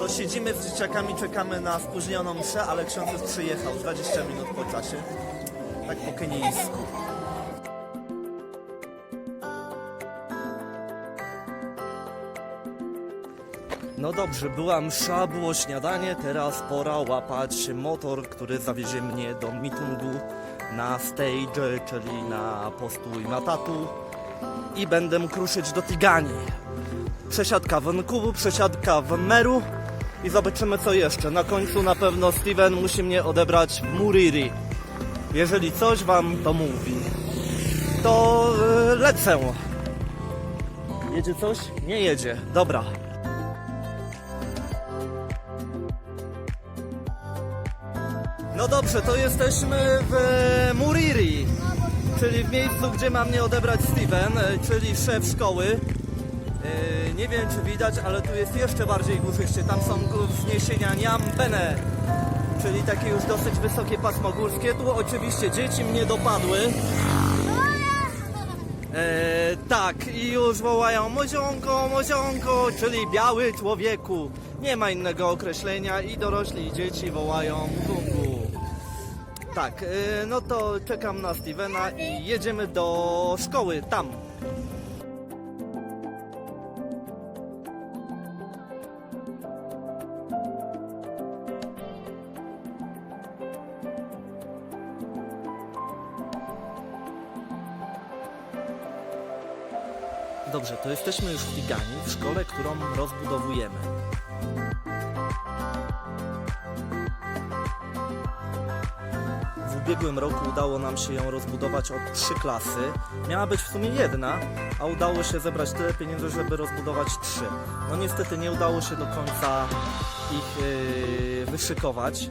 to siedzimy z dzieciakami, czekamy na spóźnioną mszę, ale ksiądz już przyjechał 20 minut po czasie. Tak po kenijsku. No dobrze, była msza, było śniadanie, teraz pora łapać motor, który zawiezie mnie do meetingu na stage, czyli na postój Matatu i będę mógł ruszyć do Tigani. Przesiadka w Vancouver, przesiadka w Meru i zobaczymy co jeszcze. Na końcu na pewno Steven musi mnie odebrać Muriri. Jeżeli coś wam to mówi, to e, lecę. Jedzie coś? Nie jedzie. Dobra. No dobrze, to jesteśmy w Muriri, czyli w miejscu, gdzie ma mnie odebrać Steven, e, czyli szef szkoły. E, Nie wiem, czy widać, ale tu jest jeszcze bardziej górzyście. Tam są wzniesienia Niambene, czyli takie już dosyć wysokie pasmo górskie. Tu oczywiście dzieci mnie dopadły. E, tak, i już wołają mozionko, mozionko, czyli biały człowieku. Nie ma innego określenia i dorośli i dzieci wołają kungu. Tak, e, no to czekam na Stevena i jedziemy do szkoły, tam. Dobrze, to jesteśmy już w Tigani, w szkole, którą rozbudowujemy. W ubiegłym roku udało nam się ją rozbudować o trzy klasy. Miała być w sumie jedna, a udało się zebrać tyle pieniędzy, żeby rozbudować trzy. No niestety nie udało się do końca ich yy, wyszykować.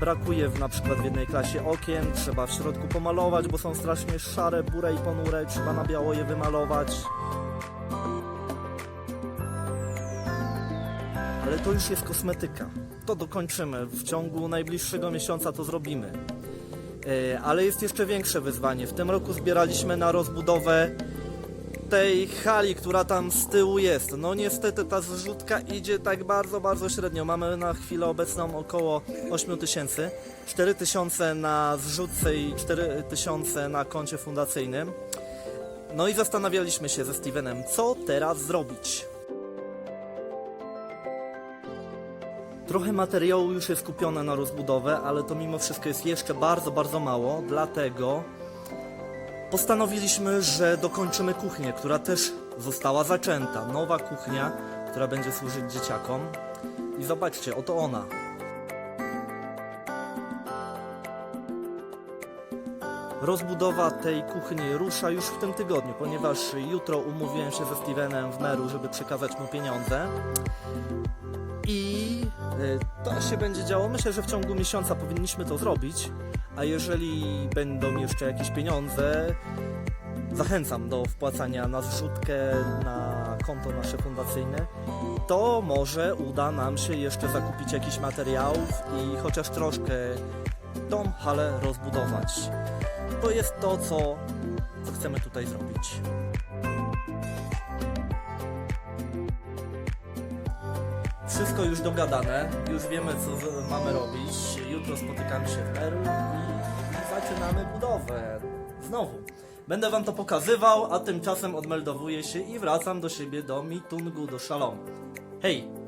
Brakuje w, na przykład w jednej klasie okien, trzeba w środku pomalować, bo są strasznie szare, bure i ponure, trzeba na biało je wymalować. Ale to już jest kosmetyka. To dokończymy. W ciągu najbliższego miesiąca to zrobimy. E, Ale jest jeszcze większe wyzwanie. W tym roku zbieraliśmy na rozbudowę tej hali, która tam z tyłu jest. No niestety ta zrzutka idzie tak bardzo, bardzo średnio. Mamy na chwilę obecną około 8 tysięcy. 4 tysiące na zrzutce i 4 tysiące na koncie fundacyjnym. No i zastanawialiśmy się ze Stevenem, co teraz zrobić. Trochę materiału już jest kupione na rozbudowę, ale to mimo wszystko jest jeszcze bardzo, bardzo mało, dlatego postanowiliśmy, że dokończymy kuchnię, która też została zaczęta. Nowa kuchnia, która będzie służyć dzieciakom. I zobaczcie, oto ona. Rozbudowa tej kuchni rusza już w tym tygodniu, ponieważ jutro umówiłem się ze Stevenem w Meru, żeby przekazać mu pieniądze. I y, to się będzie działo. Myślę, że w ciągu miesiąca powinniśmy to zrobić. A jeżeli będą jeszcze jakieś pieniądze, zachęcam do wpłacania na zrzutkę na konto nasze fundacyjne, to może uda nam się jeszcze zakupić jakichś materiałów i chociaż troszkę tą halę rozbudować. To jest to, co, co chcemy tutaj zrobić. Wszystko już dogadane, już wiemy co mamy robić. Jutro spotykamy się w Peru zaczynamy budowę. Znowu. Będę wam to pokazywał, a tymczasem odmeldowuję się i wracam do siebie do Mitungu, do Shalom. Hej!